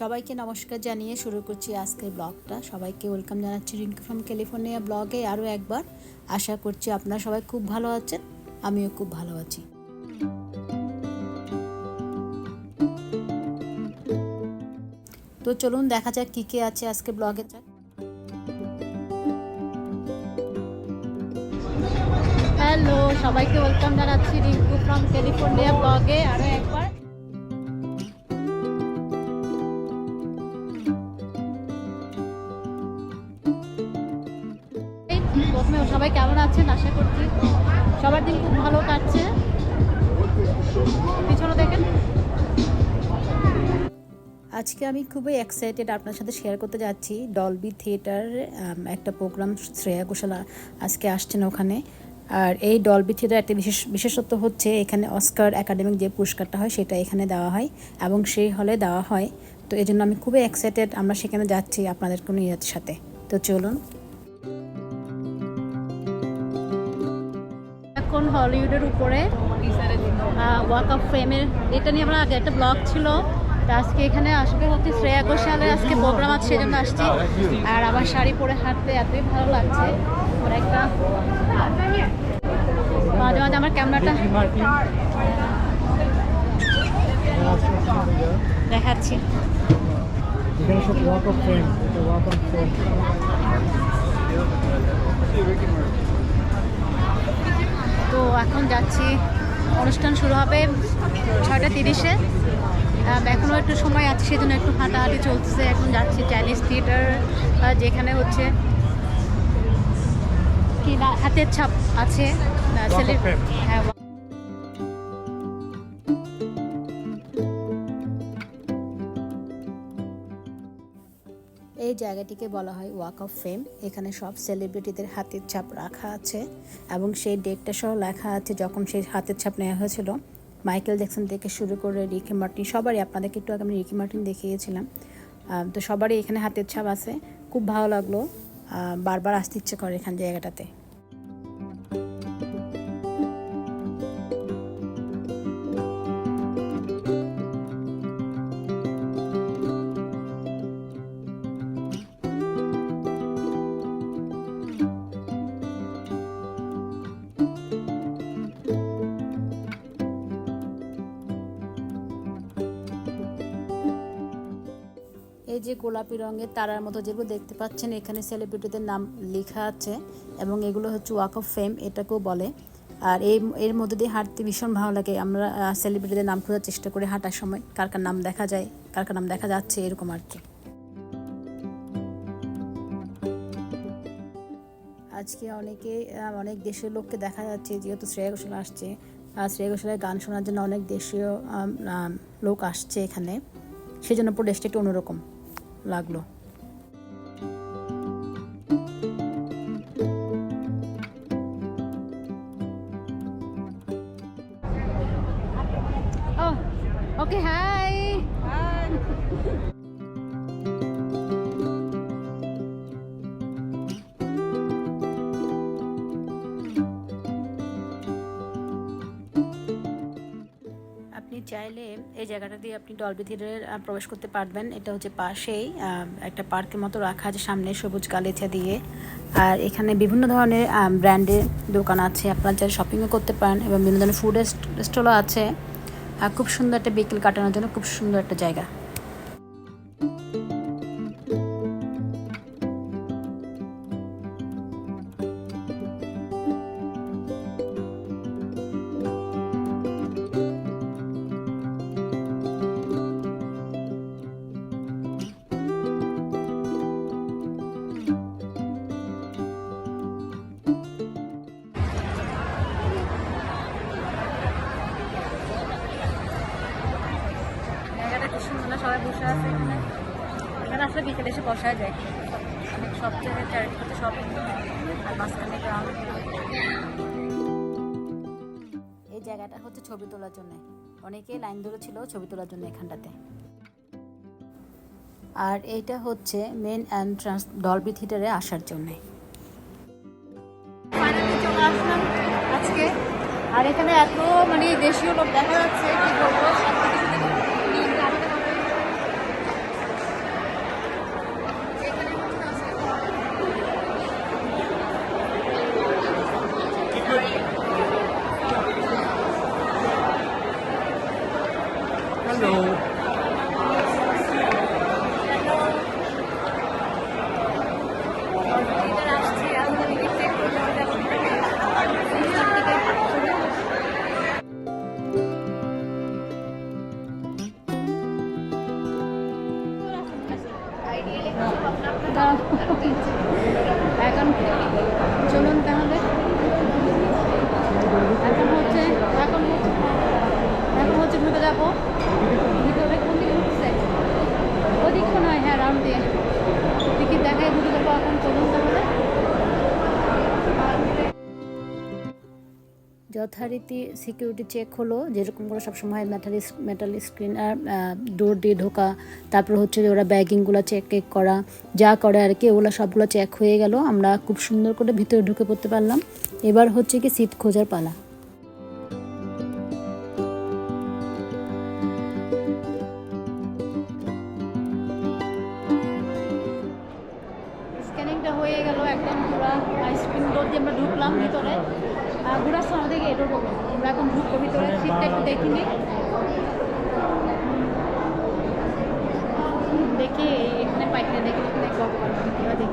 সবাইকে নমস্কার জানিয়ে শুরু করছি আজকের ব্লগটা। সবাইকে ওয়েলকাম জানাচ্ছি রিঙ্কু ফ্রম ক্যালিফোর্নিয়া ব্লগে। আরও একবার আশা করছি আপনারা সবাই খুব ভালো আছেন, আমিও খুব ভালো আছি। তো চলুন দেখা যাক কী কে আছে আজকে ব্লগে। যাক হ্যালো, সবাইকে ওয়েলকাম জানাচ্ছি রিঙ্কু ফ্রম ক্যালিফোর্নিয়া ব্লগে। আরও একবার ভালো কাটছে। পিছনে দেখেন। আজকে আমি খুবই এক্সাইটেড আপনার সাথে শেয়ার করতে যাচ্ছি। ডলবি থিয়েটার একটা প্রোগ্রাম শ্রেয়া ঘোষাল আজকে আসছেন ওখানে। আর এই ডলবি থিয়েটার একটা বিশেষ, বিশেষত্ব হচ্ছে এখানে অস্কার একাডেমিক যে পুরস্কারটা হয় সেটা এখানে দেওয়া হয় এবং সেই হলে দেওয়া হয়। তো এই জন্য আমি খুবই এক্সাইটেড আমরা সেখানে যাচ্ছি আপনাদের কোনো ইয়ের সাথে। তো চলুন। এখন হলিউডের উপরে। ওয়াক অফ ফেমের এটা নিয়ে আমরা আগে একটা ব্লগ ছিল। তা আজকে এখানে আসবে হচ্ছে শ্রেয়া ঘোষালের আজকে প্রোগ্রাম আছে সেজন্য আসছি। আর আমার শাড়ি পরে হাঁটতে এতই ভালো লাগছে। ওর একটা মাঝে মাঝে আমার ক্যামেরাটা দেখাচ্ছি। এখানে সব ওয়াক অফ এটা ওয়াক অফ ফ্রেম তো এখন যাচ্ছি। অনুষ্ঠান শুরু হবে ছয়টা তিরিশে। এখনও একটু সময় আছে সেজন্য একটু হাঁটাহাঁটি চলতেছে। এখন যাচ্ছি চাইনিজ থিয়েটার যেখানে হচ্ছে কি না হাতের ছাপ আছে. হ্যাঁ জায়গাটিকে বলা হয় ওয়াক অফ ফেম এখানে সব সেলিব্রিটিদের হাতের ছাপ রাখা আছে এবং সেই ডেটটা সহ লেখা আছে যখন সেই হাতের ছাপ নেওয়া হয়েছিল। মাইকেল জ্যাকসন থেকে শুরু করে রিকি মার্টিন সবারই আপনাদেরকে একটু আগে আমি রিকি মার্টিন দেখিয়েছিলাম। তো সবারই এখানে হাতের ছাপ আছে। খুব ভালো লাগল। বারবার আসতে ইচ্ছে করে এখান জায়গাটাতে। গোলাপি রঙের তারার মতো যেগুলো দেখতে পাচ্ছেন, এখানে সেলিব্রিটিদের নাম লেখা আছে এবং এগুলো হচ্ছে ওয়াক অফ ফেম এটাকেও বলে। আর এই, এর মধ্যে দিয়ে হাঁটতে ভীষণ ভালো লাগে। আমরা সেলিব্রিটিদের নাম খোঁজার চেষ্টা করি হাঁটার সময়, কার কার নাম দেখা যায়, কার কার নাম দেখা যাচ্ছে, এরকম আর কি। আজকে অনেকে অনেক দেশের লোককে দেখা যাচ্ছে, যেহেতু শ্রেয়া ঘোষাল আসছে, আর শ্রেয়া ঘোষালের গান শোনার জন্য অনেক দেশীয় লোক আসছে এখানে। সেই জন্য পুরো দেশটা একটু অন্যরকম। লাগল। চাইলে এই জায়গাটা দিয়ে আপনি ডলবি থিয়েটারে প্রবেশ করতে পারবেন। এটা হচ্ছে পাশেই একটা পার্কের মতো রাখা আছে সামনে, সবুজ গালিচা দিয়ে। আর এখানে বিভিন্ন ধরনের ব্র্যান্ডের দোকান আছে। আপনারা চাইলে শপিংও করতে পারেন এবং বিভিন্ন ধরনের ফুড স্টলও আছে। খুব সুন্দর একটা বিকেল কাটানোর জন্য খুব সুন্দর একটা জায়গা। আসলে বিকেলে এসে বসা যায় অনেক সব জায়গায় চারিদিকে সব আর মাঝখানে গ্রাউন্ড এই জায়গাটা হচ্ছে ছবি তোলার জন্য। অনেকেই লাইন ধরে ছিল ছবি তোলার জন্য এখানটাতে। আর এইটা হচ্ছে মেন এন্ট্রান্স ডলবি থিয়েটারে আসার জন্যে। আজকে। আর এখানে এত মানে দেশীয় লোক দেখা যাচ্ছে কি বলব? হ্যাঁ যথারীতি সিকিউরিটি চেক হলো, যেরকম করে সবসময় মেটাল মেটাল স্ক্রিন আর ডোর দিয়ে ঢোকা, তারপর হচ্ছে ওরা ব্যাগিংগুলো চেক টেক করা, যা করে আর কি, ওগুলো সবগুলো চেক হয়ে গেল। আমরা খুব সুন্দর করে ভিতরে ঢুকে পড়তে পারলাম। এবার হচ্ছে কি সিট খোঁজার পালা। হয়ে গেল একদম পুরো আইসক্রিম ডোর দিয়ে আমরা ঢুকলাম ভিতরে। ঘোরার সময় আমাদেরকে এটো আমরা এখন ঢুকবো ভিতরে সিটটা একটু দেখিনি দেখি, এখানে পাইখানে দেখি দেখি।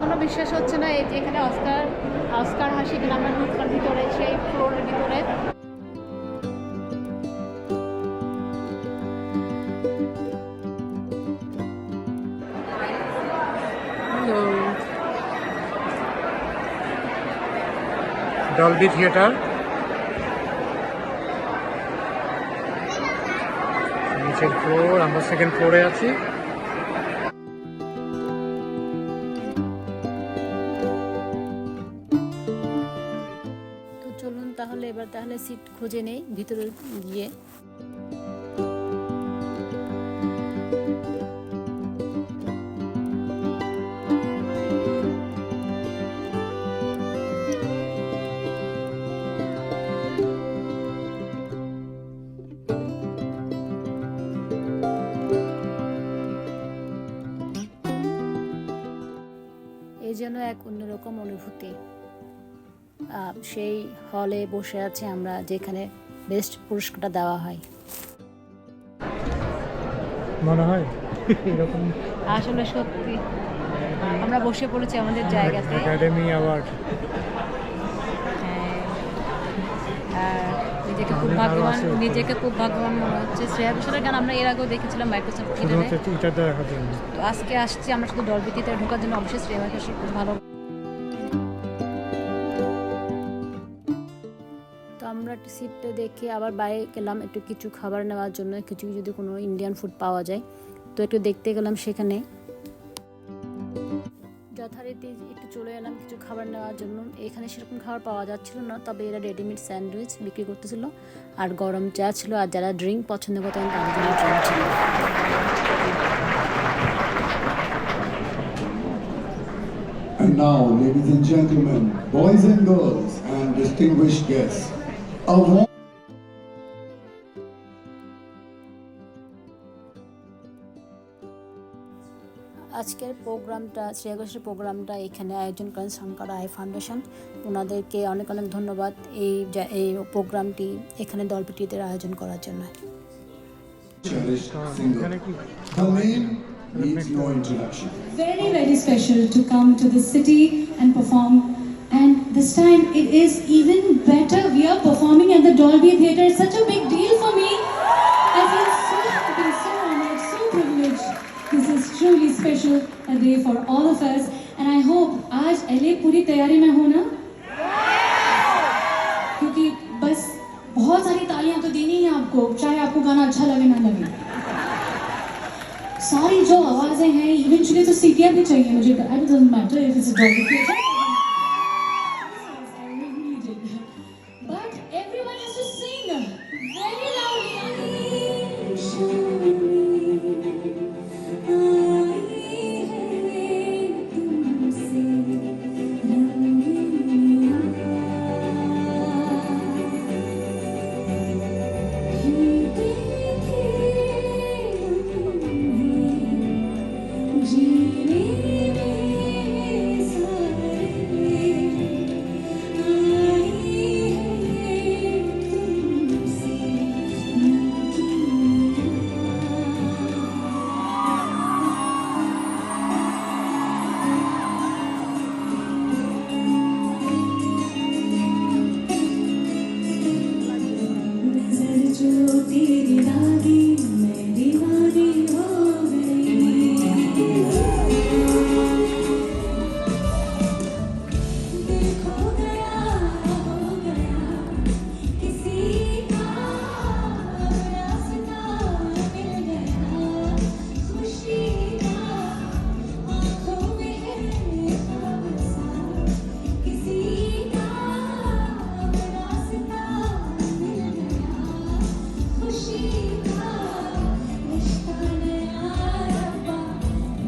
কোনো বিশ্বাস হচ্ছে না, এই এখানে অস্কার অস্কার হাসি গেলে আমরা ঢুকলাম ভিতরে, সেই ফ্লোরের ভিতরে। ডলবি থিয়েটার নিচের ফ্লোর আমরা সেকেন্ড ফ্লোরে আছি। চলুন তাহলে এবার তাহলে সিট খুঁজে নেই, ভিতরে গিয়ে। অনুভূতি। সেই হলে বসে আছে আমরা যেখানে বেস্ট পুরস্কারটা দেওয়া হয়। মনে হয়? এরকম। আসলে সত্যি। আমরা বসে পড়েছি আমাদের জায়গাতে। একাডেমি অ্যাওয়ার্ড হ্যাঁ। নিজেকে খুব ভাগ্যবান নিজেকে খুব ভাগ্যবান মনে হচ্ছে। শ্রেয়া ঘোষালের গান আমরা এর আগেও দেখেছিলাম মাইক্রোসফট থিয়েটারে তো আজকে আসছি আমরা শুধু ডলবিটিতে ঢোকার জন্য। অবশ্যই শ্রেয়া ঘোষাল খুব ভালো সিটটা দেখে আবার বাইরে গেলাম একটু কিছু খাবার নেওয়ার জন্য কিছু যদি কোনো ইন্ডিয়ান ফুড পাওয়া যায়। তো একটু দেখতে গেলাম সেখানে। যথারীতি একটু চলে এলাম কিছু খাবার নেওয়ার জন্য। এখানে সেরকম খাবার পাওয়া যাচ্ছিল না তবে এরা রেডিমেড স্যান্ডউইচ বিক্রি করতেছিল। আর গরম চা ছিল আর যারা ড্রিঙ্ক পছন্দ করতেন তাদের জন্য ড্রিঙ্ক ছিল। And now, ladies and gentlemen, boys and girls, and distinguished guests, আজকের প্রোগ্রামটা শ্রেয়া ঘোষের প্রোগ্রামটা এখানে আয়োজন করেন শঙ্কর আই ফাউন্ডেশন। ওনাদেরকে অনেক অনেক ধন্যবাদ এই এই প্রোগ্রামটি এখানে দলপিটিদের আয়োজন করার জন্য। Very, very special to come to the better. We are performing at the Dolby Theatre. It's such a big deal for me. I feel so happy, so honored, so privileged. This is truly special a day for all of us. And I hope आज LA पूरी तैयारी में हो ना क्योंकि बस बहुत सारी तालियाँ तो देनी है आपको चाहे आपको गाना अच्छा लगे ना लगे सारी जो आवाज़ें हैं इवेंचुअली तो सीटियाँ भी चाहिए मुझे it doesn't matter if it's doggy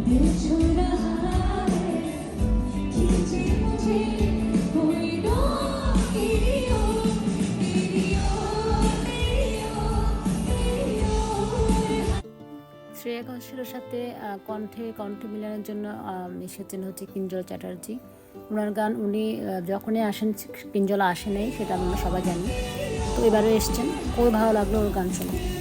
Shreya ঘোষালের সাথে কণ্ঠে, কণ্ঠ মিলানোর জন্য এসেছেন হচ্ছে কিঞ্জল চ্যাটার্জি। ওনার গান উনি যখনই আসেন, কিঞ্জল আসে নাই, সেটা আমরা সবাই জানি। তো এবারে এসছেন। খুবই ভালো লাগল ওর গান শুনে।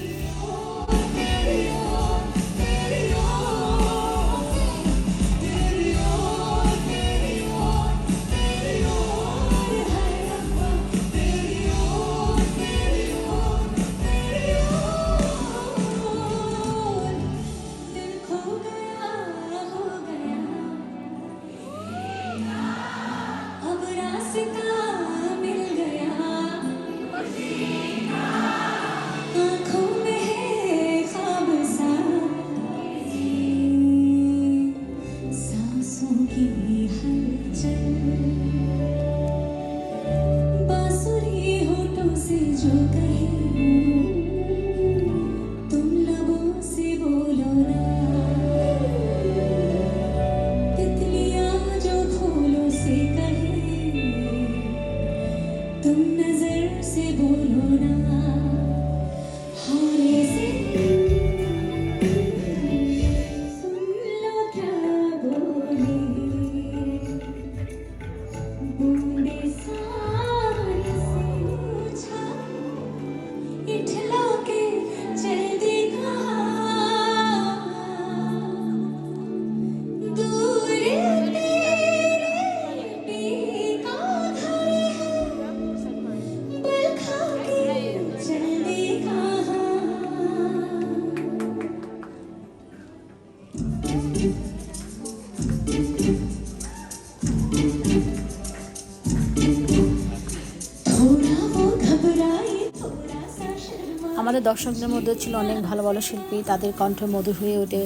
দর্শকদের মধ্যে ছিল অনেক ভালো ভালো শিল্পী। তাদের কণ্ঠ মধুর হয়ে ওঠে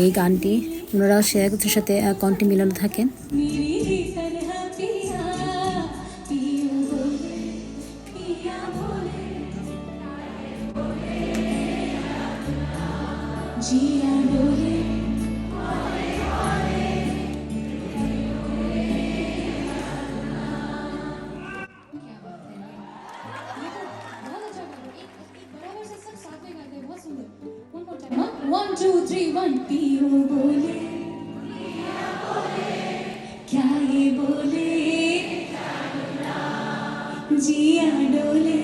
এই গানটি। ওনারাও সে একজনের সাথে কণ্ঠে মিলন থাকেন। टू थ्री वन पियो बोले क्या ये बोले जिया डोले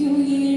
You.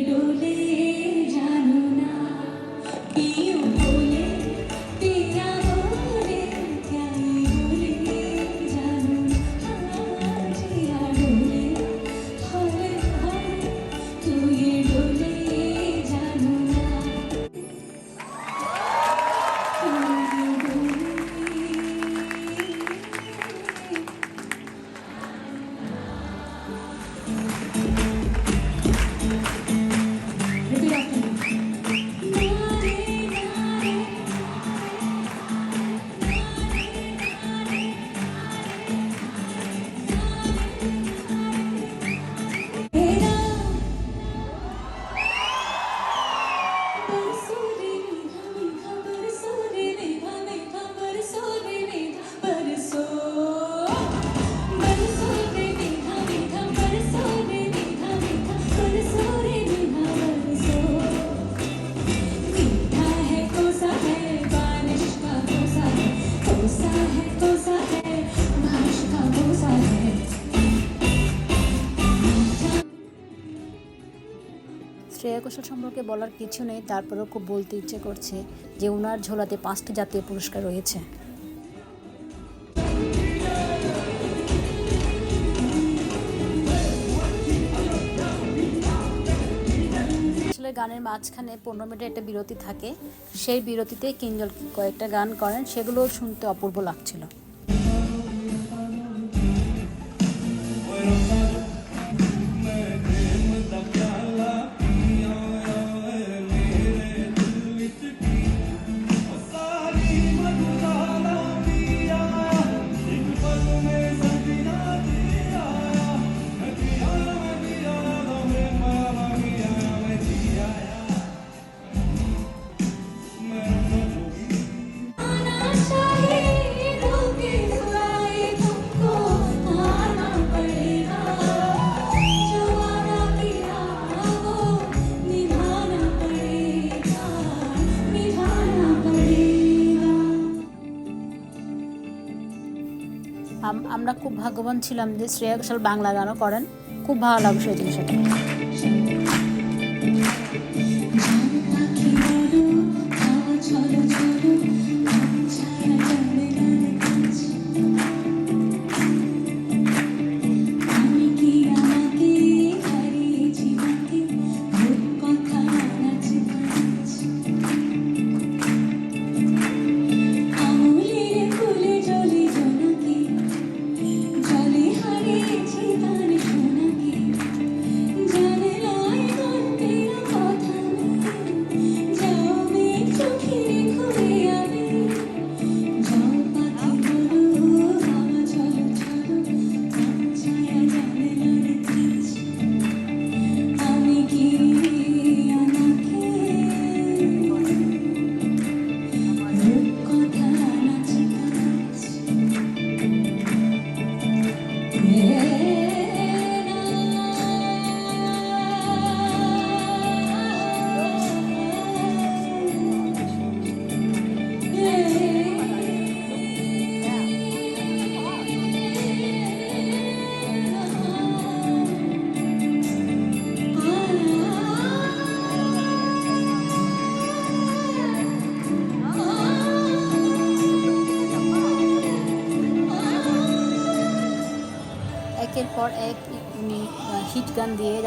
আমাকে বলার কিছু নেই, তারপরেও খুব বলতে ইচ্ছে করছে যে ওনার ঝোলাতে পাঁচটা জাতীয় পুরস্কার রয়েছে। গানের মাঝখানে পনেরো মিনিটের একটা বিরতি থাকে, সেই বিরতিতে কিঞ্জল কয়েকটা গান করেন সেগুলো শুনতে অপূর্ব লাগছিল। ভাগ্যবান ছিলাম যে শ্রেয়া ঘোষাল বাংলা গানও করেন। খুব ভালো লাগবে সেই জিনিসটা।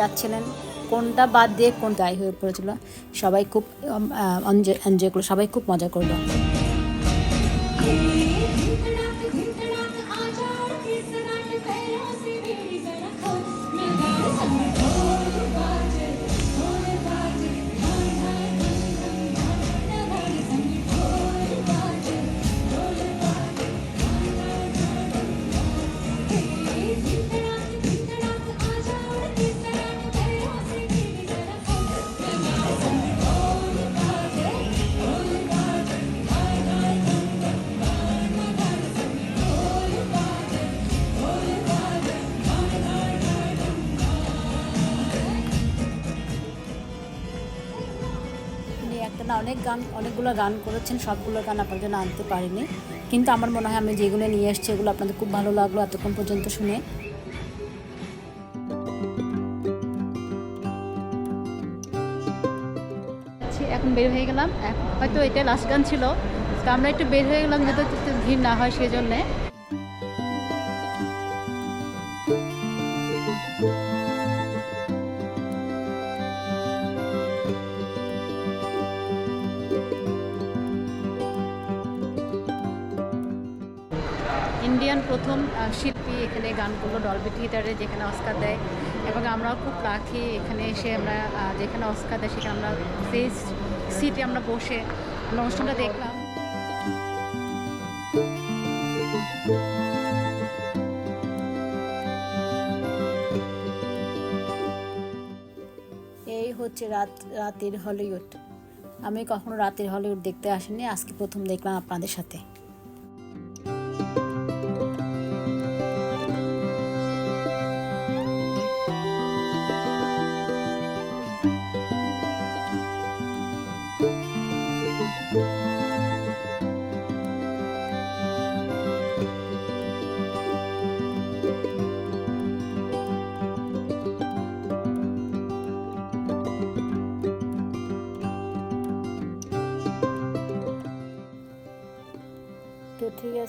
যাচ্ছিলেন। কোনটা বাদ দিয়ে কোন গায়ে হয়ে পড়েছিল, সবাই খুব এনজয় করল, সবাই খুব মজা করল। অনেক গান, অনেকগুলো গান করেছেন, সবগুলো গান আপনার জন্য আনতে পারিনি। কিন্তু আমার মনে হয় আমি যেগুলো নিয়ে এসেছি, এগুলো আপনাদের খুব ভালো লাগল এতক্ষণ পর্যন্ত শুনে। এখন বের হয়ে গেলাম। হয়তো এটা লাস্ট গান ছিল। তো আমরা একটু বের হয়ে গেলাম, যাতে ভিড় না হয় সেই জন্যে ইন্ডিয়ান প্রথম শিল্পী এখানে গান করল ডলবি থিয়েটারে যেখানে অস্কার দেয়। এবং আমরাও খুব লাখি এখানে এসে আমরা যেখানে অস্কার দেয় সেখানে আমরা সেই সিটে আমরা বসে অনুষ্ঠানটা দেখলাম। এই হচ্ছে রাত, রাতের হলিউড আমি কখনো রাতের হলিউড দেখতে আসিনি, আজকে প্রথম দেখলাম আপনাদের সাথে।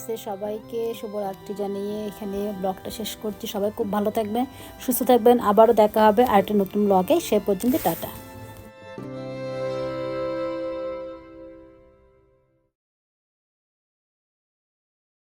আছে, সবাইকে শুভরাত্রি জানিয়ে এখানে ব্লগটা শেষ করছি। সবাই খুব ভালো থাকবেন, সুস্থ থাকবেন। আবারও দেখা হবে আরেকটা নতুন ব্লগে। সে পর্যন্ত টাটা।